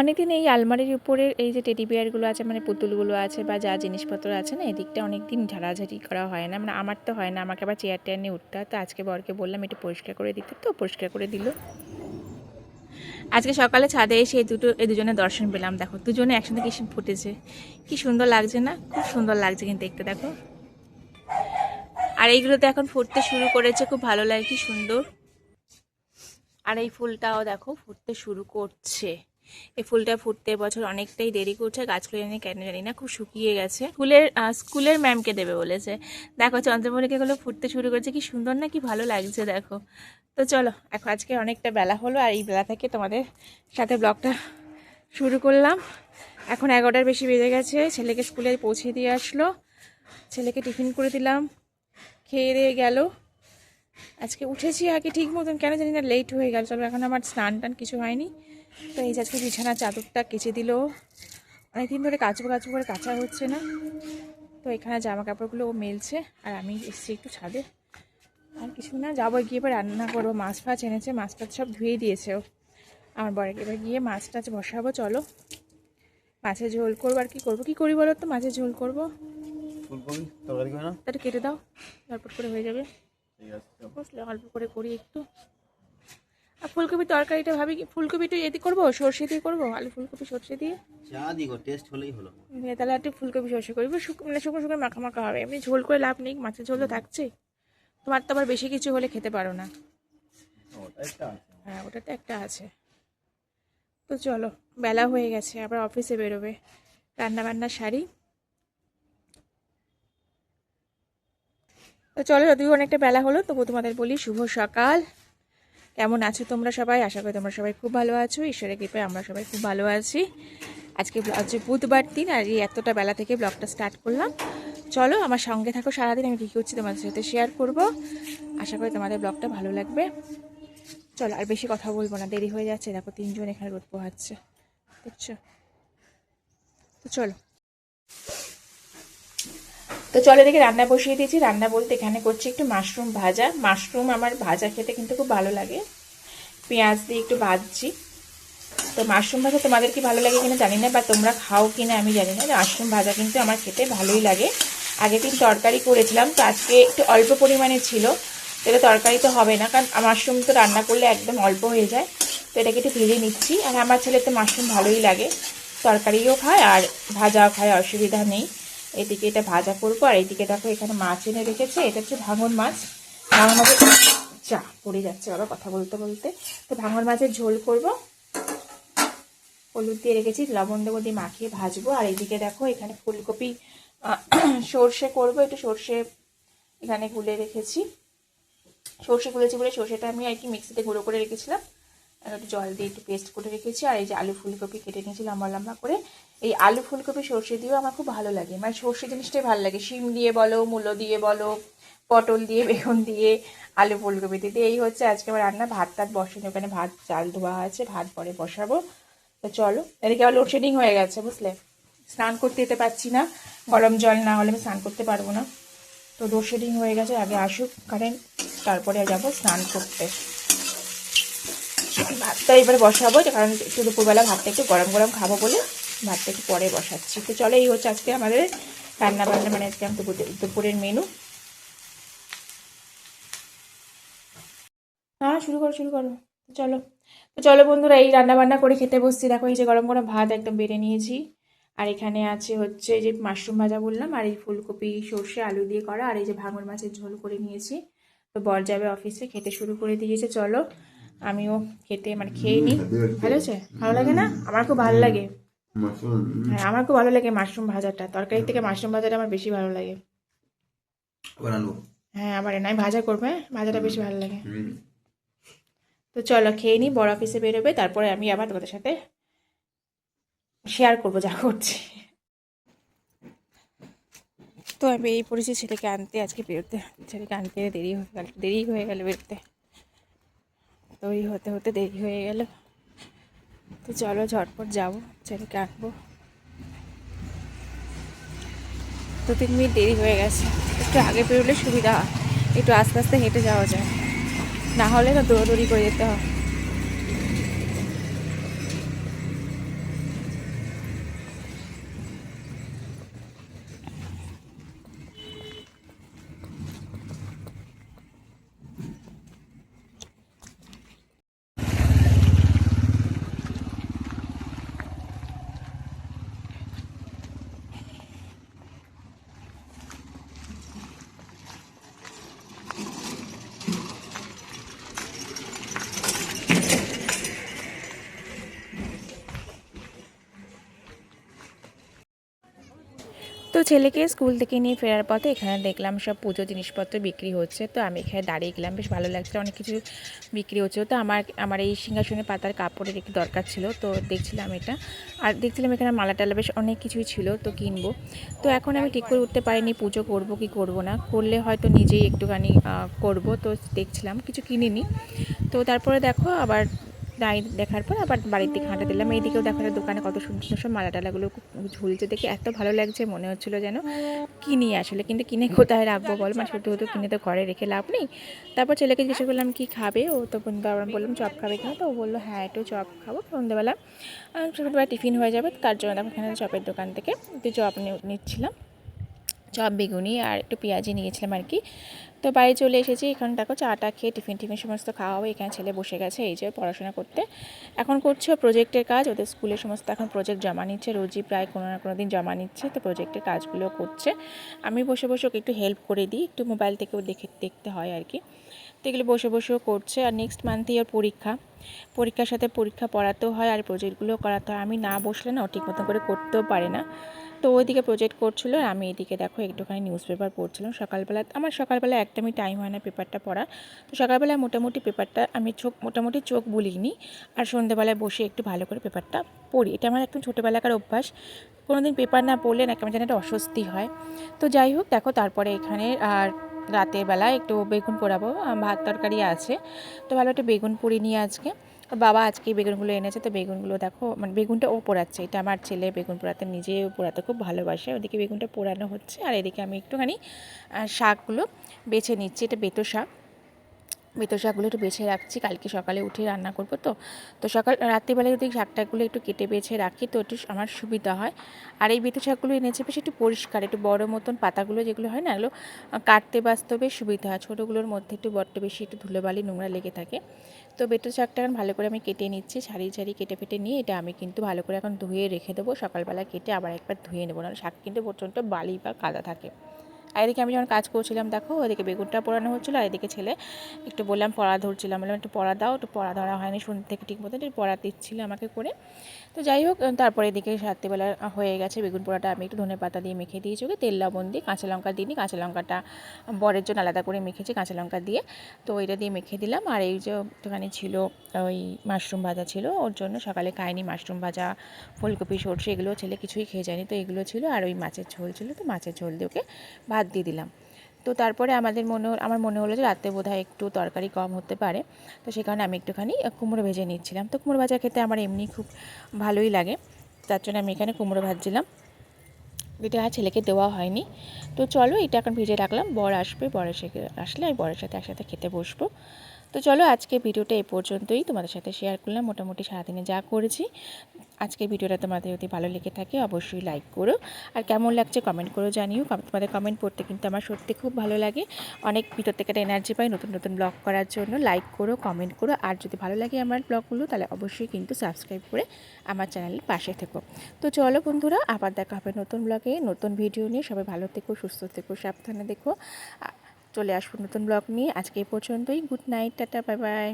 অনেকদিন এই আলমারির উপরে এই যে টেডি বিয়ারগুলো আছে মানে পুতুলগুলো আছে বা যা জিনিসপত্র আছে না, এদিকটা অনেক দিন ঝাড়াঝাড়ি করা হয় না। মানে আমার তো হয় না, আমাকে আবার চেয়ার টেয়ার নিয়ে উঠতে হয়। তো আজকে বরকে বললাম একটু পরিষ্কার করে দিতে, তো পরিষ্কার করে দিল। আজকে সকালে ছাদে এসে এই দুটো, এই দুজনের দর্শন পেলাম। দেখো, দুজনে একসাথে কি ফুটেছে। কি সুন্দর লাগছে না? খুব সুন্দর লাগছে কিন্তু দেখতে, দেখো। আর এইগুলো তো এখন ফুটতে শুরু করেছে, খুব ভালো লাগে, কি সুন্দর। আর এই ফুলটাও দেখো, ফুটতে শুরু করছে। এই ফুলটা ফুটতে বছর অনেকটাই দেরি করছে গাছগুলো এনে কেন জানি না, খুব শুকিয়ে গেছে। স্কুলের স্কুলের ম্যামকে দেবে বলেছে। দেখো চন্দ্রমল্লিকা চন্দ্রমল্লিকাগুলো ফুটতে শুরু করেছে, কি সুন্দর না, কি ভালো লাগছে, দেখো। তো চলো, এখন আজকে অনেকটা বেলা হলো, আর এই বেলা থেকে তোমাদের সাথে ব্লগটা শুরু করলাম। এখন এগারোটার বেশি বেজে গেছে, ছেলেকে স্কুলে পৌঁছে দিয়ে আসলো। ছেলেকে টিফিন করে দিলাম, খেয়ে দিয়ে গেল। আজকে উঠেছি আগে ঠিক মতন, কেন জানি না লেট হয়ে গেল। চলো, এখন আমার স্নান টান কিছু হয়নি। তো এই যে আজকে বিছানা চাদরটা কেচে দিল। অনেকদিন ধরে কাচবো কাচবো করে কাচা হচ্ছে না। তো এখানে জামা কাপড়গুলো ও মেলছে আর আমি এসছি একটু ছাদে। আর কিছু না যাব গিয়ে এবার রান্না করব। মাছ ফাছ এনেছে মাছ ফাছ সব ধুয়ে দিয়েছে ও। আমার বরে এবার গিয়ে মাছ টাছ বসাবো চলো। মাছের ঝোল করব আর কি করব? কি করি বলো তো? মাছের ঝোল করব। তরকারি তাহলে কেটে দাও তারপর করে হয়ে যাবে। বুঝলে অল্প করে করি একটু। ফুলকপি তরকারিটা ভাবি কি ফুলকপিটা এদি করব সর্ষে দিয়ে করব? আলু ফুলকপি সর্ষে দিয়ে? যা দিগো টেস্ট হলেই হলো। তাহলে একটু ফুলকপি সর্ষে করব মানে শুকনো শুকনো মাখা মাখা হবে। এমনি ঝোল করে লাভ নেই মাছের ঝোল তো থাকছে। তোমার তো আবার বেশি কিছু হলে খেতে পারো না। ওটা একটা আছে। হ্যাঁ ওটাতে একটা আছে। তো চলো বেলা হয়ে গেছে আবার অফিসে বেরোবে। রান্না বান্না সারি তো চলো যদিও অনেকটা বেলা হলো তবু তোমাদের বলি শুভ সকাল। কেমন আছো তোমরা সবাই? আশা করি তোমরা সবাই খুব ভালো আছো। ঈশ্বরের কৃপায় আমরা সবাই খুব ভালো আছি। আজকে হচ্ছে বুধবার দিন, আর এই এতটা বেলা থেকে ব্লগটা স্টার্ট করলাম। চলো, আমার সঙ্গে থাকো সারাদিন, আমি কী করছি তোমাদের সাথে শেয়ার করব। আশা করি তোমাদের ব্লগটা ভালো লাগবে। চলো, আর বেশি কথা বলব না, দেরি হয়ে যাচ্ছে। দেখো, তিনজন এখানে রোদ পোহাচ্ছে। বুঝছ তো চলো তো চলো দেখে রান্না বসিয়ে দিয়েছি। রান্না বলতে এখানে করছি একটু মাশরুম ভাজা। মাশরুম আমার ভাজা খেতে কিন্তু খুব ভালো লাগে। পেঁয়াজ দিয়ে একটু ভাজছি। তো মাশরুম ভাজা তোমাদের কি ভালো লাগে কিনা জানি না, বা তোমরা খাও কিনা আমি জানি না। মাশরুম ভাজা কিন্তু আমার খেতে ভালোই লাগে। আগের দিন তরকারি করেছিলাম, তো আজকে একটু অল্প পরিমাণে ছিল। তো এটা তরকারি তো হবে না, কারণ মাশরুম তো রান্না করলে একদম অল্প হয়ে যায়। তো এটাকে একটু ভেজে নিচ্ছি। আর আমার ছেলে তো মাশরুম ভালোই লাগে। তরকারিও খায় আর ভাজাও খায়, অসুবিধা নেই। এদিকে এটা ভাজা করব, আর এদিকে দেখো এখানে মাছ এনে রেখেছে, এটা হচ্ছে ভাঙন মাছ। ভাঙন মাছের চা পড়ে যাচ্ছে বাবা কথা বলতে বলতে। তো ভাঙন মাছের ঝোল করব। হলুদ দিয়ে রেখেছি, লবণ দেবো দিয়ে মাখিয়ে ভাজবো। আর এইদিকে দেখো এখানে ফুলকপি সর্ষে করব, একটু সর্ষে এখানে গুলে রেখেছি। সর্ষে গুলেছি বলে সর্ষেটা আমি আর কি মিক্সিতে গুঁড়ো করে রেখেছিলাম। জল দিয়ে একটু পেস্ট করে রেখেছি, আর এই যে আলু ফুলকপি কেটে নিয়েছি লম্বা লম্বা করে। এই আলু ফুলকপি সর্ষে দিয়েও আমার খুব ভালো লাগে। মানে সর্ষে জিনিসটাই ভালো লাগে। শিম দিয়ে বলো, মূলো দিয়ে বলো, পটল দিয়ে, বেগুন দিয়ে, আলু ফুলকপি দিয়ে এই হচ্ছে আজকে আমার রান্না। ভাত টাত বসানো ওখানে ভাত, চাল ধোয়া আছে, ভাত পরে বসাবো। তো চলো, এদিকে আবার লোডশেডিং হয়ে গেছে, বুঝলে? স্নান করতে যেতে পারছি না। গরম জল না হলে আমি স্নান করতে পারব না। তো লোডশেডিং হয়ে গেছে, আগে আসুক কারেন্ট তারপরে যাব স্নান করতে। ভাতটা এবার বসাবো কারণ একটু দুপুরবেলা ভাতটা একটু গরম গরম খাব বলে ভাতটা একটু পরে বসাচ্ছি। তো চলো, এই হচ্ছে আজকে আমাদের রান্না বান্না মানে আজকে আমি দুপুর, দুপুরের মেনু হ্যাঁ শুরু করো শুরু করো। চলো। তো চলো বন্ধুরা, এই রান্না বান্না করে খেতে বসছি। দেখো, এই যে গরম গরম ভাত একদম বেড়ে নিয়েছি। আর এখানে আছে হচ্ছে যে মাশরুম ভাজা বললাম, আর এই ফুলকপি, সর্ষে, আলু দিয়ে করা, আর এই যে ভাঙর মাছের ঝোল করে নিয়েছি। তো বর যাবে অফিসে খেতে শুরু করে দিয়েছে। চলো আমিও খেতে মানে খেয়ে নিই। ভালো আছে ভালো লাগে না? আমার খুব ভালো লাগে। হ্যাঁ আমার খুব ভালো লাগে মাশরুম ভাজাটা। তরকারি থেকে মাশরুম ভাজাটা আমার বেশি ভালো লাগে। হ্যাঁ আবার নাই ভাজা করবে হ্যাঁ? ভাজাটা বেশি ভালো লাগে। তো চলো খেয়ে নিই বড় অফিসে বেরোবে তারপরে আমি আবার তোমাদের সাথে শেয়ার করব যা করছি। তো আমি এই পড়েছি ছেলেকে আনতে আজকে বেরোতে ছেলেকে আনতে দেরি হয়ে গেল দেরি হয়ে গেল বেরোতে। তো এই হতে হতে দেরি হয়ে গেল। তো চলো ঝটপট যাব, ছেলেকে কাটবো দু তিন মিনিট দেরি হয়ে গেছে, একটু আগে বেরোলে সুবিধা একটু আস্তে আস্তে হেঁটে যাওয়া যায়। না হলে তো দৌড়াদৌড়ি করে যেতে হয় তো ছেলেকে স্কুল থেকে নিয়ে ফেরার পথে এখানে দেখলাম সব পুজো জিনিসপত্র বিক্রি হচ্ছে। তো আমি এখানে দাঁড়িয়ে গেলাম, বেশ ভালো লাগছে অনেক কিছু বিক্রি হচ্ছে। তো আমার আমার এই সিংহাসনের পাতার কাপড়ের একটু দরকার ছিল, তো দেখছিলাম এটা। আর দেখছিলাম এখানে মালা টালা বেশ অনেক কিছুই ছিল, তো কিনবো। তো এখন আমি ঠিক করে উঠতে পারিনি, পুজো করব কি করব না। করলে হয়তো নিজেই একটুখানি করব, তো দেখছিলাম, কিছু কিনিনি। তো তারপরে দেখো আবার দাঁড়িয়ে দেখার পর আবার বাড়ির দিকে হাঁটা দিলাম। এইদিকেও দেখো একটা দোকানে কত সুন্দর সুন্দর মালা টালাগুলো ঝুলছে দেখে এত ভালো লাগছে, মনে হচ্ছিল যেন কিনি আসলে। কিন্তু কিনে কোথায় রাখব বল মানে শুধু শুধু কিনে তো ঘরে রেখে লাভ নেই। তারপর ছেলেকে জিজ্ঞেস করলাম, কি খাবে? ও তো বাবা বললাম, চপ খাবে কিনা? তো ও বলল হ্যাঁ একটু চপ খাব। সন্ধ্যেবেলা সন্ধ্যেবেলা টিফিন হয়ে যাবে। তার জন্য দেখো এখানে চপের দোকান থেকে একটু চপ নিচ্ছিলাম। চপ, বেগুনি আর একটু পেঁয়াজি নিয়েছিলাম আর কি। তো বাড়ি চলে এসেছি, এখানে দেখো চাটা খেয়ে টিফিন টিফিন সমস্ত খাওয়া হবে, এখানে ছেলে বসে গেছে, এই যে পড়াশোনা করতে। এখন করছে প্রজেক্টের কাজ, ওদের স্কুলের সমস্ত এখন প্রজেক্ট জমা নিচ্ছে, রোজই প্রায় কোনো না কোনো দিন জমা নিচ্ছে, তো প্রজেক্টের কাজগুলো করছে। আমি বসে বসে ওকে একটু হেল্প করে দিই, একটু মোবাইল থেকেও দেখে, দেখতে হয় আর কি। তো এগুলো বসে বসেও করছে, আর নেক্সট মান্থেই ওর পরীক্ষা। পরীক্ষার সাথে পরীক্ষা পড়াতেও হয়, আর প্রজেক্টগুলোও করাতে হয়। আমি না বসলে না ও ঠিক মতো করে করতেও পারে না। তো ওইদিকে প্রজেক্ট করছিল আর আমি এদিকে দেখো একটুখানি নিউজ পেপার পড়ছিলাম। সকালবেলা, আমার সকালবেলা একদমই টাইম হয় না পেপারটা পড়া তো সকালবেলা মোটামুটি পেপারটা আমি চোখ, মোটামুটি চোখ বুলিনি আর সন্ধ্যেবেলায় বসে একটু ভালো করে পেপারটা পড়ি। এটা আমার একদম ছোটোবেলাকার অভ্যাস। কোনো দিন পেপার না পড়লে না কেমন যেন একটা অস্বস্তি হয়। তো যাই হোক, দেখো তারপরে এখানে আর রাতের বেলা একটু বেগুন পোড়াবো। ভাত তরকারি আছে। তো ভালো একটু বেগুন পুড়ি নিয়ে আজকে। ওর বাবা আজকে বেগুনগুলো এনেছে, তো বেগুনগুলো দেখো মানে বেগুনটা ও পোড়াচ্ছে। এটা আমার ছেলে বেগুন পোড়াতে নিজে পোড়াতে খুব ভালোবাসে। ওদিকে বেগুনটা পোড়ানো হচ্ছে, আর এদিকে আমি একটুখানি শাকগুলো বেছে নিচ্ছি। এটা বেতো শাক। বেতো শাকগুলো একটু বেছে রাখছি, কালকে সকালে উঠে রান্না করব তো। তো সকাল রাত্রিবেলায় যদি শাকটাগুলো একটু কেটে বেছে রাখি তো একটু আমার সুবিধা হয়। আর এই বেতো শাকগুলো এনেছে বেশ একটু পরিষ্কার, একটু বড় মতন পাতাগুলো যেগুলো হয় না, এগুলো কাটতে বাস্তবে সুবিধা হয়। ছোটোগুলোর মধ্যে একটু বড্ড বেশি একটু ধুলোবালি নোংরা লেগে থাকে। তো বেতো শাকটা এখন ভালো করে আমি কেটে নিচ্ছি সারি সারি কেটে ফেটে নিয়ে এটা আমি কিন্তু ভালো করে এখন ধুয়ে রেখে দেবো। সকালবেলা কেটে আবার একবার ধুয়ে নেব না শাক কিন্তু প্রচণ্ড বালি বা কাদা থাকে। আর এদিকে আমি যখন কাজ করছিলাম, দেখো, ওদিকে বেগুনটা পোড়ানো হচ্ছিল আর এদিকে ছেলে একটু বললাম, পড়া ধরছিলাম। বললাম, একটু পড়া দাও, একটু পড়া ধরা হয়নি সন্ধ্যে থেকে ঠিক মতো একটু পড়া দিচ্ছিল আমাকে করে। তো যাই হোক তারপরে এদিকে রাত্রিবেলা হয়ে গেছে বেগুন পোড়াটা। আমি একটু ধনে পাতা দিয়ে মেখে দিয়েছি ওকে, তেল, লবণ দিয়ে, কাঁচা লঙ্কা দিইনি, কাঁচা লঙ্কাটা বরের জন্য আলাদা করে মেখেছি কাঁচা লঙ্কা দিয়ে। তো এটা দিয়ে মেখে দিলাম। আর এই যে একটুখানি ছিল ওই মাশরুম ভাজা ছিল, ওর জন্য সকালে খায়নি মাশরুম ভাজা, ফুলকপি, সর্ষে, এগুলো ছেলে কিছুই খেয়ে যায়নি, তো এগুলো ছিল। আর ওই মাছের ঝোল ছিল, তো মাছের ঝোল দিয়ে ওকে ভাত দিয়ে দিলাম। তো তারপরে আমাদের মনে আমার মনে হলো যে রাতে বোধহয় একটু তরকারি কম হতে পারে। তো সে কারণে আমি একটুখানি কুমড়ো ভেজে নিচ্ছিলাম। তো কুমড়ো ভাজা খেতে আমার এমনি খুব ভালোই লাগে। তার জন্য আমি এখানে কুমড়ো ভাজছিলাম। এটা আর ছেলেকে দেওয়া হয়নি। তো চলো এটা এখন ভিজে রাখলাম। বর আসবে, বর এসে আসলে আমি বরের সাথে একসাথে খেতে বসবো। তো চলো আজকে ভিডিওটা এই পর্যন্তই। তোমাদের সাথে শেয়ার করলাম। মোটামুটি সারাদিনে যা করেছি। আজকে ভিডিওটা তোমাদের যদি ভালো লেগে থাকে অবশ্যই লাইক করো। আর কেমন লাগছে কমেন্ট করো জানিও। তোমাদের কমেন্ট পড়তে কিন্তু আমার সত্যি খুব ভালো লাগে। অনেক ভিতর থেকে একটা এনার্জি পাই নতুন নতুন ব্লগ করার জন্য। লাইক করো কমেন্ট করো। আর যদি ভালো লাগে আমার ব্লগগুলো তাহলে অবশ্যই কিন্তু সাবস্ক্রাইব করে আমার চ্যানেলের পাশে থেকো। তো চলো বন্ধুরা, আবার দেখা হবে নতুন ব্লগে নতুন ভিডিও নিয়ে সবাই ভালো থেকো, সুস্থ থেকো, সাবধানে দেখো চলে আসব নতুন ব্লগ নিয়ে। আজকে এই পর্যন্তই। Good night tata bye bye